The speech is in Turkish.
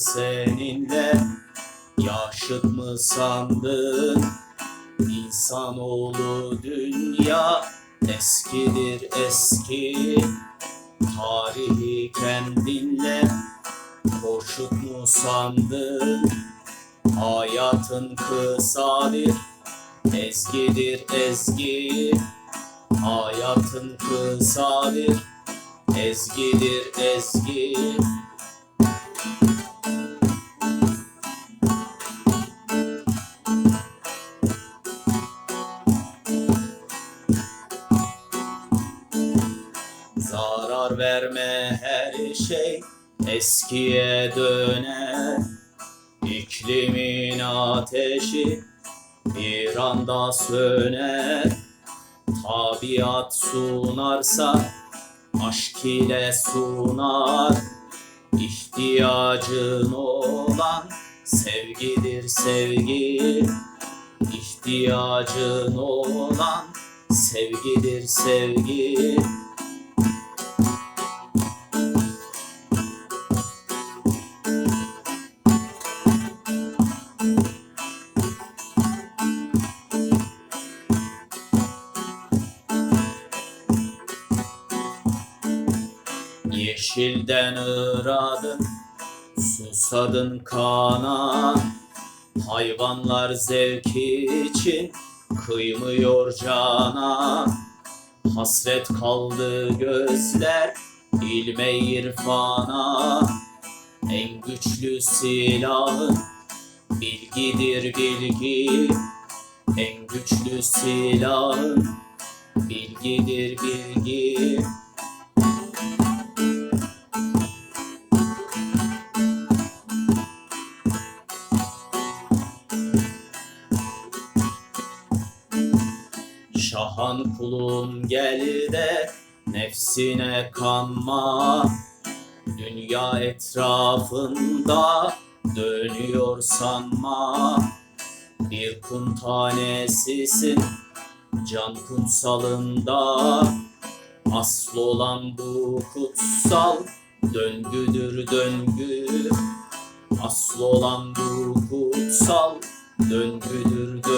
seninle Yaşıt mı sandın? İnsanoğlu dünya eskidir eski. Tarihi kendinle Boşluk mu sandın? Hayatın kısadır Ezgidir ezgi. Hayatın kısadır Ezgidir ezgi Zarar verme her şey eskiye döner. İklimin ateşi bir anda söner. Tabiat sunarsa aşk ile sunar. İhtiyacın olan sevgidir sevgi. İhtiyacın olan sevgidir sevgi Yeşilden ıradın, susadın kana. Hayvanlar zevki için kıymıyor cana. Hasret kaldı gözler ilme irfana. En güçlü silahın bilgidir bilgi. En güçlü silahın bilgidir bilgi Şahan kulum gel de nefsine kanma. Dünya etrafında dönüyor sanma. Bir kum tanesisin can kumsalında. Asıl olan bu kutsal döngüdür döngü. Asıl olan bu kutsal döngüdür döngü